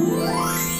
So,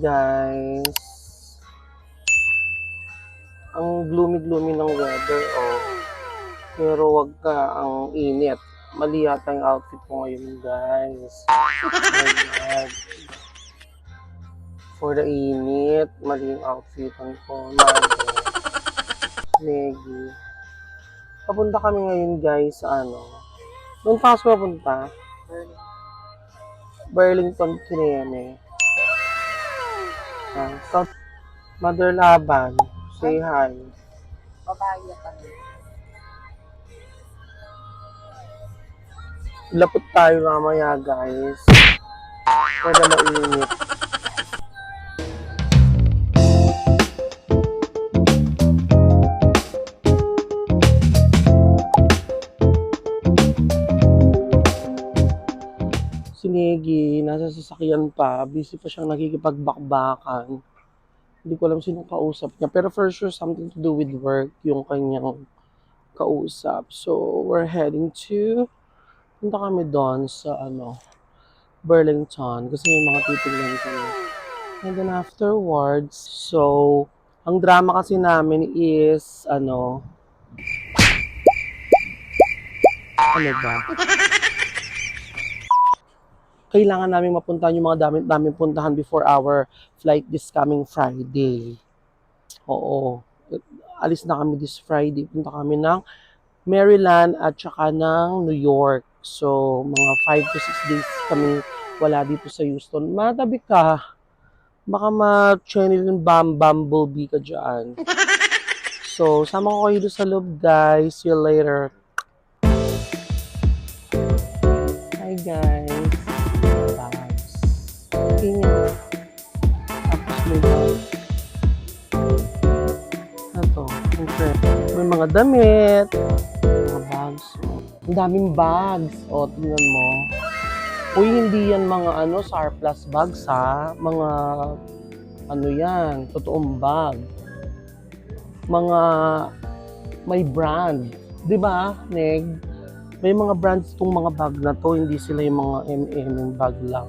guys! Ang gloomy-gloomy ng weather, oh. Pero wag ka ang init. Mali yata yung outfit ko ngayon, guys. Oh. For the init, mali yung outfit ko. Negi. Papunta kami ngayon, guys, sa ano. Doon pa ako papunta? Burlington, Kineme. Ah, South Mother Laban, say hi. Babae kami. Lapot tayo mamaya, guys. Kada mainit. Sasakyan pa. Busy pa siyang nakikipagbakbakan. Hindi ko alam sinong kausap niya. Pero for sure, something to do with work yung kanyang kausap. So, we're heading to punta kami doon sa ano, Burlington kasi may mga titignan kami. And then afterwards, so, ang drama kasi namin is, ano, ano ba? Kailangan namin mapuntahan yung mga damit namin puntahan before our flight this coming Friday. Oo. Alis na kami this Friday. Punta kami ng Maryland at saka ng New York. So, mga 5 to 6 days kami wala dito sa Houston. Matabi ka. Baka ma-channel yung bam bumblebee ka dyan. So, sama ko kayo doon sa loob, guys. See you later. Hi, guys. Bags. Tingin. Tapos may. Ito, may mga damit, mga bags. Ang daming bags. O, tingnan mo. Uy, hindi yan mga ano, surplus bags ha. Mga, ano yan, totoong bag. Mga, may brand. Di ba, Neg? May mga brands tong mga bag na to, hindi sila yung mga MM bag lang.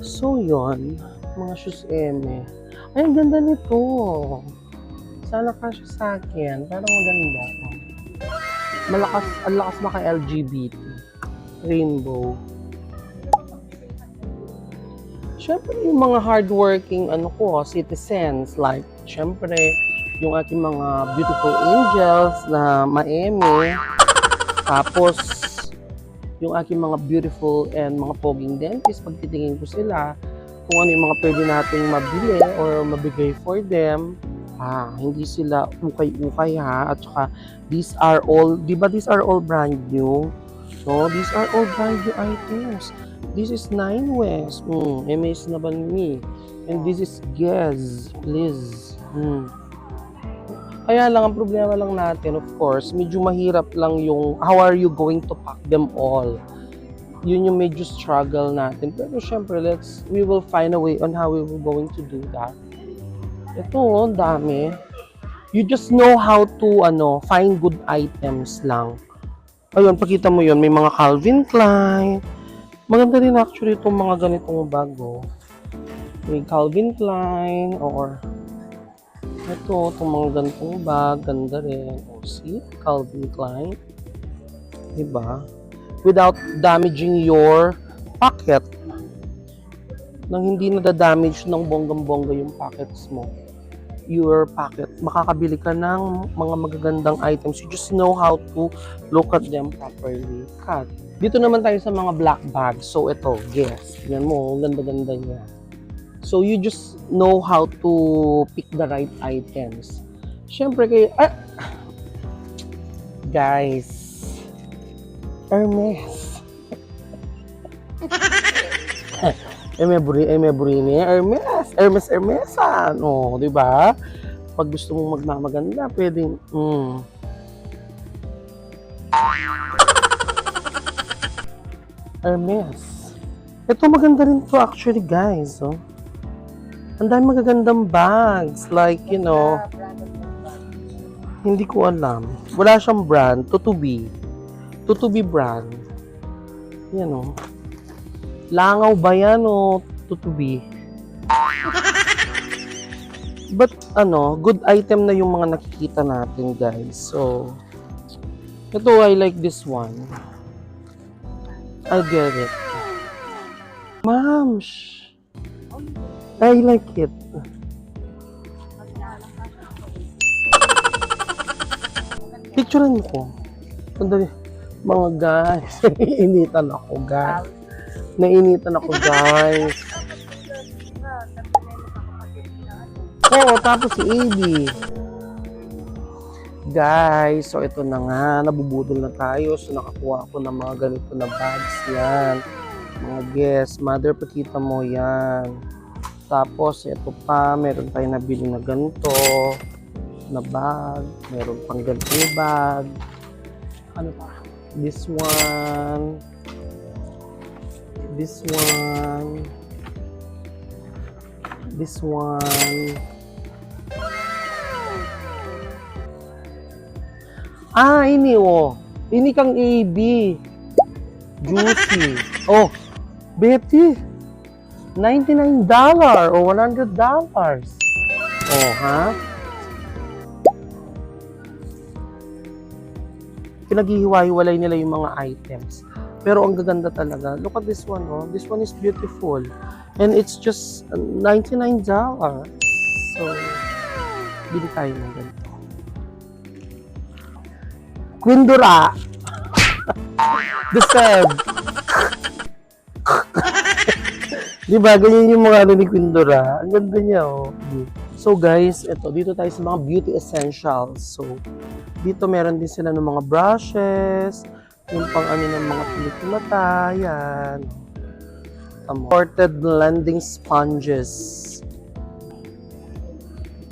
So, yon mga shoes M. Ay, ang ganda nito. Sana kasya sa akin. Parang maganda. Malakas, ang lakas na kay LGBT. Rainbow. Siyempre, yung mga hardworking ano ko, citizens, like, siyempre, yung ating mga beautiful angels na maeme. Tapos, yung aking mga beautiful and mga poging dentist, pag titingin ko sila, kung ano yung mga pwede nating mabili or mabigay for them, ah, hindi sila ukay-ukay ha. At saka, these are all, di ba these are all brand new? So, these are all brand new items. This is Nine West. Hmm, MS na ba ni? And this is Gez. Please. Hmm. Kaya lang, ang problema lang natin, of course, medyo mahirap lang yung how are you going to pack them all. Yun yung medyo struggle natin. Pero syempre, let's, we will find a way on how we were going to do that. Ito, oh, ang dami. You just know how to, ano, find good items lang. Ayun, pakita mo yun, may mga Calvin Klein. Maganda rin actually itong mga ganitong bago. May Calvin Klein or ito, itong mga ganitong bag, ganda rin. O, see? Calvin Klein. Diba? Without damaging your pocket. Nang hindi nadadamage ng bonggang-bongga yung pockets mo. Your pocket. Makakabili ka ng mga magagandang items. You just know how to look at them properly. Cut. Dito naman tayo sa mga black bags. So, ito, guess. Yan mo, ganda-ganda niya. So, you just know how to pick the right items. Siyempre kayo, ah, guys, Hermes. Eme Buri, Eme Burini, Hermes, Hermes Hermesan. Oh, di ba? Pag gusto mong magmamaganda, pwedeng, mm. Hermes. Ito maganda rin to actually, guys. Oh. Ang dami magagandang bags. Like, you know, hindi ko alam. Wala siyang brand. Tutubi. Tutubi brand. Yan o. Langaw ba yan o tutubi? But ano, good item na yung mga nakikita natin guys. So, ito I like this one. I get it. Ma'am, shh. I like it. Picturean mo ko. Sandali. Mga guys, naiinitan ako guys. Nainitan ako guys. Oo, tapos si AB. Guys, so ito na nga, nabubudol na tayo. So nakakuha ako ng mga ganito na bags yan. Mga guests, mother, pakita mo yan. Tapos, ito pa, meron tayo nabili na ganito na bag. Meron pang ganitong bag. Ano pa? This one. This one. This one. Ah, ini oh. Ini kang AB. Juicy. Oh, Betty. $99 o $100. Oh, ha? Pinaghihiwa-hiwalay nila yung mga items. Pero ang gaganda talaga. Look at this one, oh. This one is beautiful. And it's just $99. So, bili tayo ng ganito. Quindura! The Seb! Di ba? Ganyan yung mga ano ni Quindura. Ang ganda niya, oh. So guys, ito, dito tayo sa mga beauty essentials. So, dito meron din sila ng mga brushes, yung pang ano ng mga pilik mata, yan. Tamo. Ported blending sponges.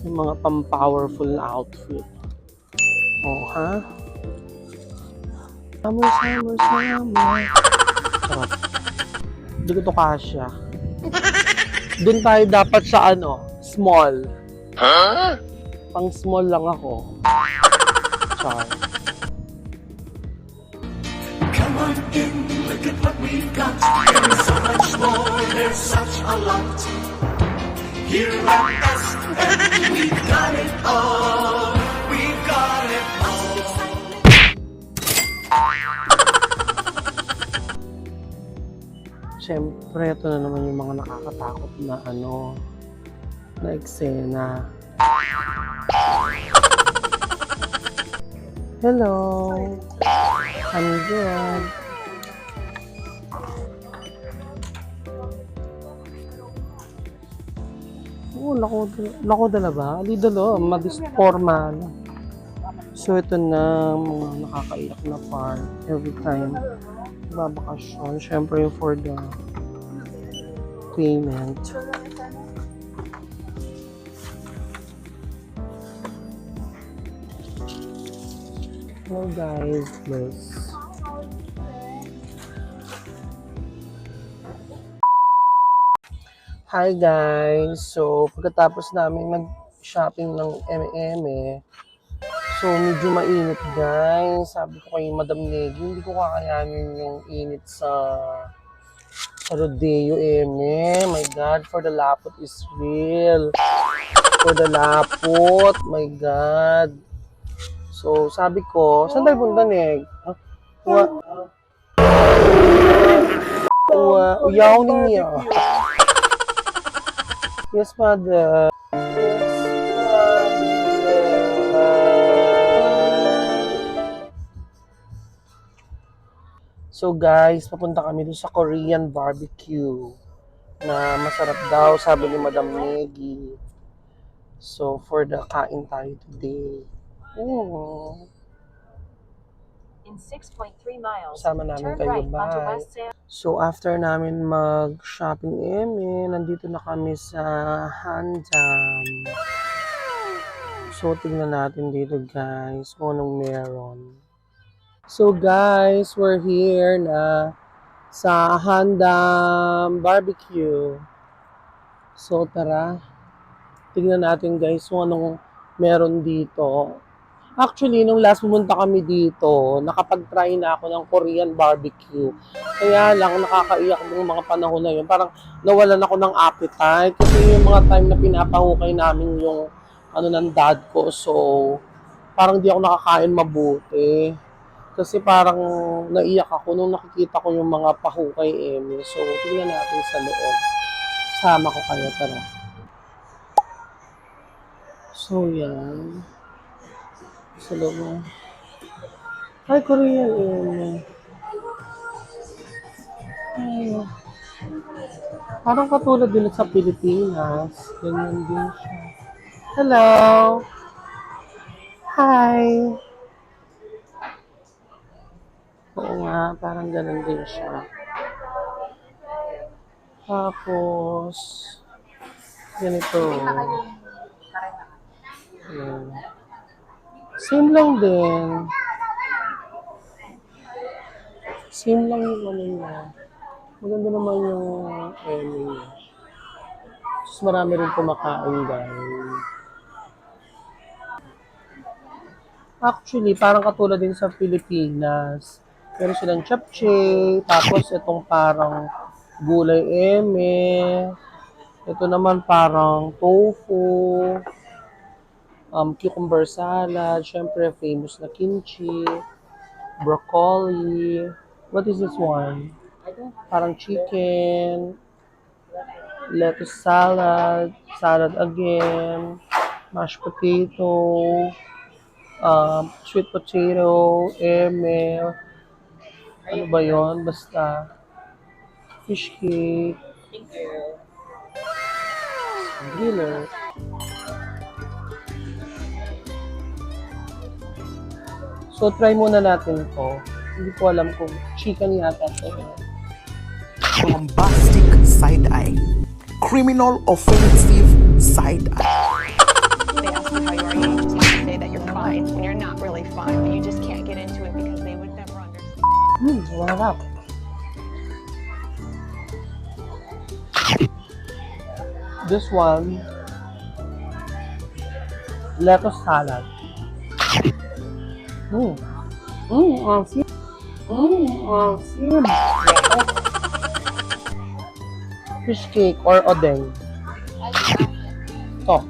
Yung mga pang-powerful na outfit. Oh, ha? Summer, summer, summer. Sarap. Hindi ko to kasya. Doon tayo dapat sa ano, small. Pang small lang ako. Char. Come on in, look at what we've got. There's so much more, there's such a lot. Here at Best, and we've got it all. Siyempre, ito na naman yung mga nakakatakot na ano, na eksena. Hello. I'm good. Oo, lako, lako dala ba? Ali dala, madisforma na. So, ito na mga nakakaiyak na part every time babakasyon. Siyempre, for the payment. Hello guys, please. Hi guys! So, pagkatapos namin mag-shopping ng M&M So, medyo mainit guys. Sabi ko kay Madam Negi, hindi ko kakayanin yung init sa sa Rodeo Eme. My God, for the lapot is real. For the lapot, my God. So, sabi ko, saan tayo punta, Neg? Ah, Wa... Wa... Uyaw niya. Yes, mother. So guys, papunta kami doon sa Korean barbecue na masarap daw, sabi ni Madam Negi. So, for the kain tayo today. Oh. In 6.3 miles, Sama namin turn kayo. right onto. West So, after namin mag-shopping eme, nandito na kami sa Handam. So, tingnan natin dito guys kung anong meron. So, guys, we're here na sa Handam Barbecue. So, tara. Tingnan natin guys kung anong meron dito. Actually, nung last pumunta kami dito, nakapag-try na ako ng Korean barbecue. Kaya lang, nakakaiyak ng mga panahon na yun. Parang nawalan ako ng appetite. Kasi yung mga time na pinapahukay namin yung ano ng dad ko. So, parang di ako nakakain mabuti. Kasi parang naiyak ako nung nakikita ko yung mga pahukay Emmy. So, tingnan natin sa loob. Sama ko kayo, tara. So, yan. Sa loob mo. Ay, Korean Emmy. Ay, parang katulad din sa Pilipinas. Ganyan din siya. Hello! Hi! Oo nga, parang ganun din siya. Tapos, ganito. Ayan. Same lang din. Same lang yung ano niya. Maganda naman yung niya. Tapos marami rin kumakain guys. Actually, parang katulad din sa Pilipinas. Meron silang chapche, tapos itong parang gulay eme. Ito naman parang tofu, um, cucumber salad, syempre famous na kimchi, broccoli. What is this one? Parang chicken, lettuce salad, salad again, mashed potato, um, sweet potato, eme, ano ba yon Basta, fish cake, dinner. So, try muna natin to. Hindi ko alam kung chicken yata to. bombastic side eye, criminal offensive side eye. they ask you how you are, you say that you're fine when you're not really fine, but you just can't get into it because Hmm, sarap. This one, lettuce salad. Hmm. Hmm, asim. Hmm, asim. Fish cake or odeng. Ito.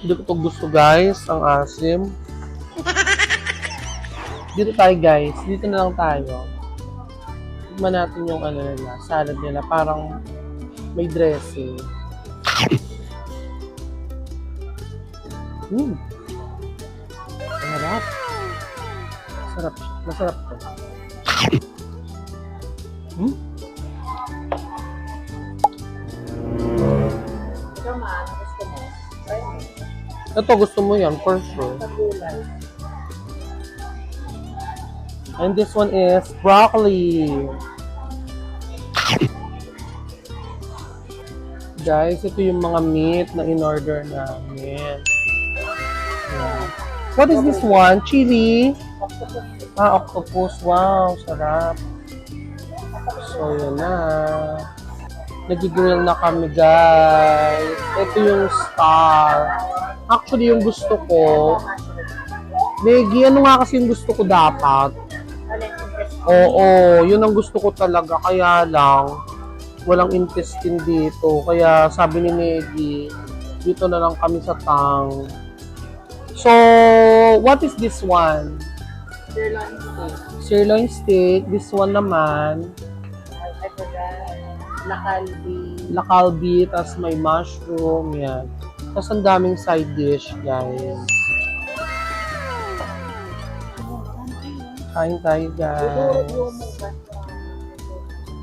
Hindi ko to gusto guys, ang asim. Dito tayo guys, dito na lang tayo. Tignan natin yung ano nila, salad nila, parang may dressing. Hmm. Sarap. Sarap. Masarap to. Hmm? Ito gusto mo yan, for sure. And this one is broccoli. Guys, ito yung mga meat na in-order namin. What is this one? Chili? Ah, octopus. Wow, sarap. So, yun na. Nag-grill na kami, guys. Ito yung star. Actually, yung gusto ko, Negi, ano nga kasi yung gusto ko dapat? Oo, yun ang gusto ko talaga. Kaya lang, walang intestine dito. Kaya sabi ni Negi, dito na lang kami sa tang. So, what is this one? sirloin steak. Sirloin steak. This one naman, I, forgot. Nakalbi. lakalbi, tas may mushroom, yan. Tas ang daming side dish, guys. Kain tayo, guys.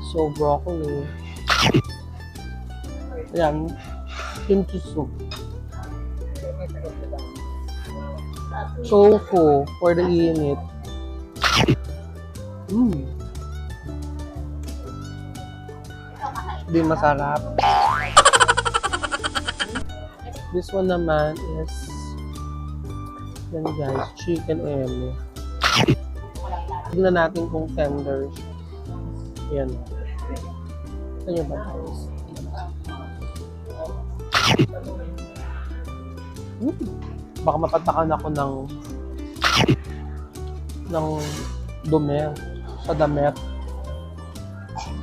So, broccoli. Ayan. Kimchi soup. Tofu for the init. Mm. Di masarap. This one naman is yan guys, chicken eme. Tignan natin kung tender. Yan. Ito nyo ba? Hmm. Baka mapatakan ako ng ng dumi sa damit.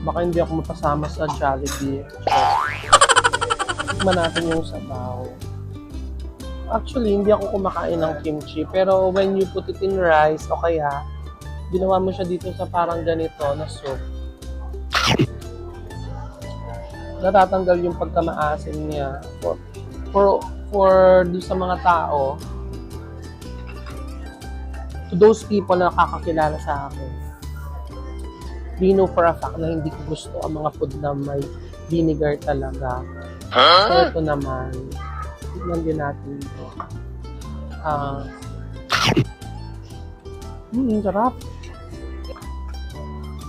Baka hindi ako mapasama sa Jollibee. Tikman natin yung sabaw. Actually, hindi ako kumakain ng kimchi. Pero when you put it in rice, o kaya, ginawa mo siya dito sa parang ganito na soup. Natatanggal yung pagkamaasim niya. For, for, for do sa mga tao, to those people na nakakakilala sa akin, they know for a fact na hindi ko gusto ang mga food na may vinegar talaga. So, ito naman, tignan din natin ito. Ah, hmm, sarap.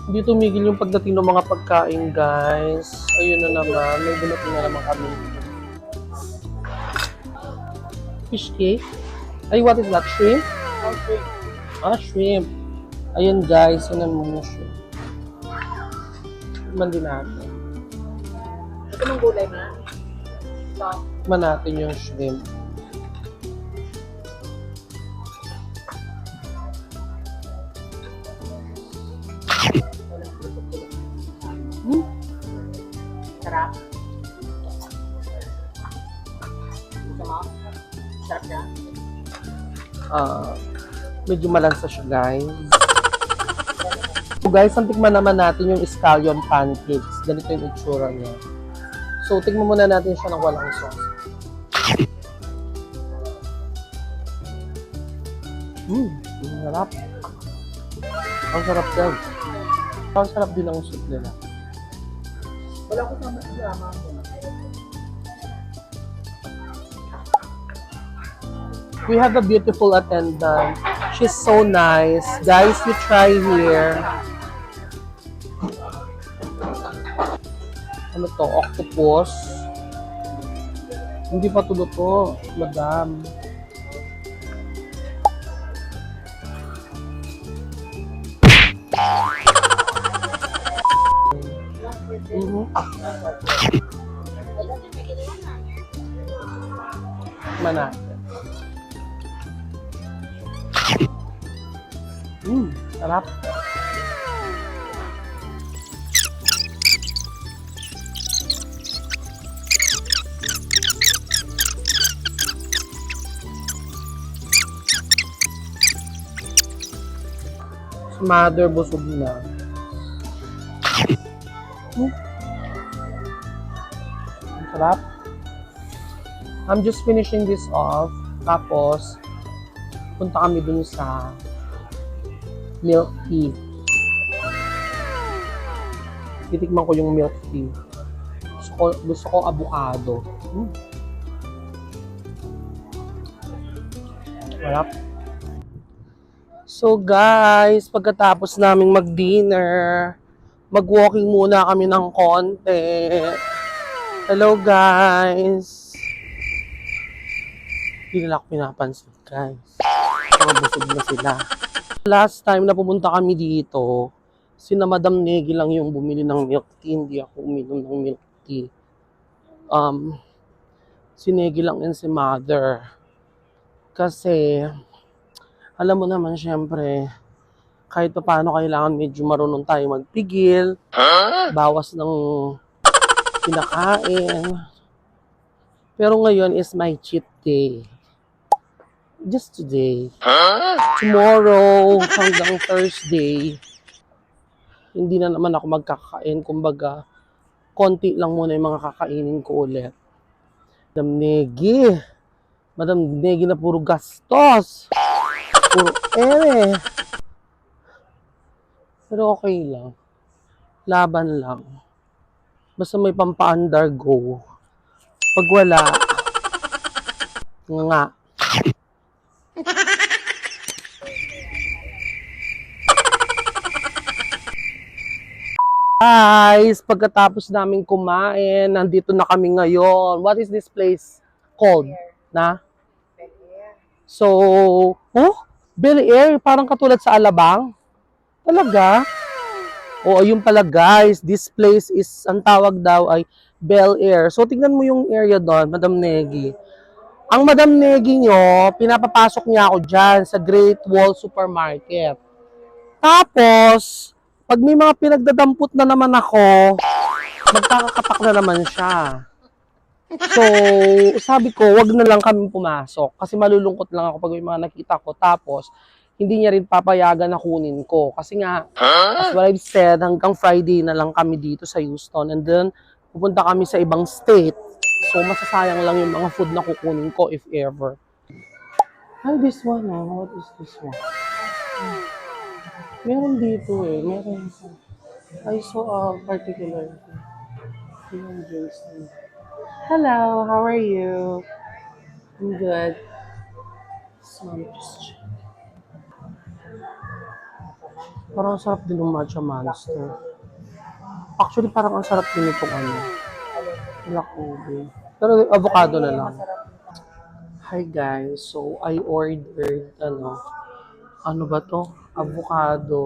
Hindi tumigil yung pagdating ng mga pagkain, guys. Ayun na naman, may dumating na naman kami. Fish cake? Ay, what is that? Shrimp? Ah, shrimp. Ayun, guys. Yun ang mga shrimp. Tikman din natin. Ito ng gulay na. Ito. Tikman natin yung shrimp. Medyo malansa siya, guys. So guys, ang tikman naman natin yung scallion pancakes. Ganito yung itsura niya. So, tikman muna natin siya ng walang sauce. Mmm, ang sarap. Ang sarap guys. Ang sarap din ang soup nila. Wala ko sa mas drama mo. We have a beautiful attendant. She's so nice. Guys, you try here. Ano to? Octopus. Hindi pa to, madam. Mm, sarap. Mother busog na. Mm. Ang sarap. I'm just finishing this off. Tapos, punta kami dun sa milk tea. Titikman ko yung milk tea. Gusto ko, gusto ko avocado. Mm. Sarap. So guys, pagkatapos naming mag-dinner, mag-walking muna kami ng konti. Hello guys. Hindi nila ako pinapansin guys. Mga busog na sila. Last time na pumunta kami dito, sina Madam Negi lang yung bumili ng milk tea, hindi ako uminom ng milk tea. Um, si Negi lang and si Mother. Kasi, alam mo naman syempre, kahit pa paano kailangan medyo marunong tayo magpigil, bawas ng kinakain. Pero ngayon is my cheat day. Just today tomorrow hanggang Thursday, hindi na naman ako magkakain. Kumbaga, konti lang muna yung mga kakainin ko ulit. Madam Negi. Madam Negi na puro gastos. Puro ere. Pero okay lang. Laban lang. Basta may pampa-undergo. Pag wala, nga Guys, pagkatapos namin kumain, nandito na kami ngayon. What is this place called? Na? So, oh, Bel Air, parang katulad sa Alabang. Talaga? Oo, yun pala guys. This place is, ang tawag daw ay Bel Air. So, tingnan mo yung area doon, Madam Negi. Ang Madam Negi nyo, pinapapasok niya ako dyan sa Great Wall Supermarket. Tapos, pag may mga pinagdadampot na naman ako, magkakakapak na naman siya. So, sabi ko, wag na lang kami pumasok kasi malulungkot lang ako pag may mga nakita ko. Tapos, hindi niya rin papayagan na kunin ko. Kasi nga, as what I've said, hanggang Friday na lang kami dito sa Houston. And then, pupunta kami sa ibang state. So, masasayang lang yung mga food na kukunin ko if ever. Ay, this one ah. What is this one? Meron dito eh. Meron. I saw a particular. Jason. Hello, how are you? I'm good. So, I'm just. Parang ang sarap din ng matcha monster. Actually, parang ang sarap din itong ano. Black ube. Pero avocado na lang. Hi guys, so I ordered ano, ano ba to? Avocado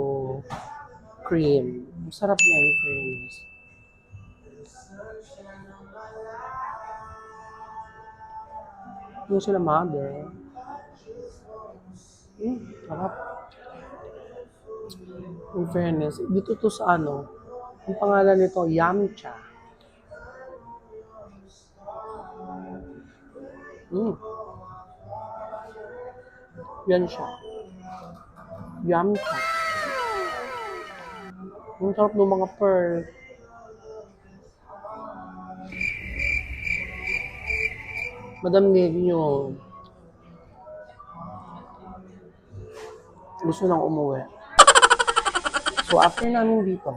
cream. Masarap na in fairness. Yung sila mother. Hmm, sarap. In fairness, dito to sa ano, ang pangalan nito, Yamcha. Mm. Yan siya. Yamcha. Ang sarap ng mga pearl. Madam Negno. Gusto nang umuwi. So, after namin dito,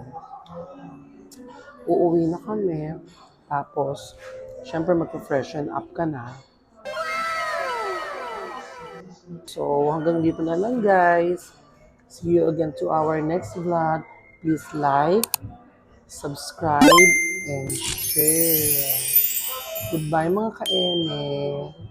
uuwi na kami. Tapos, syempre mag-freshen up ka na. So, hanggang dito na lang guys. See you again to our next vlog. Please like, subscribe, and share. Goodbye mga ka-eme.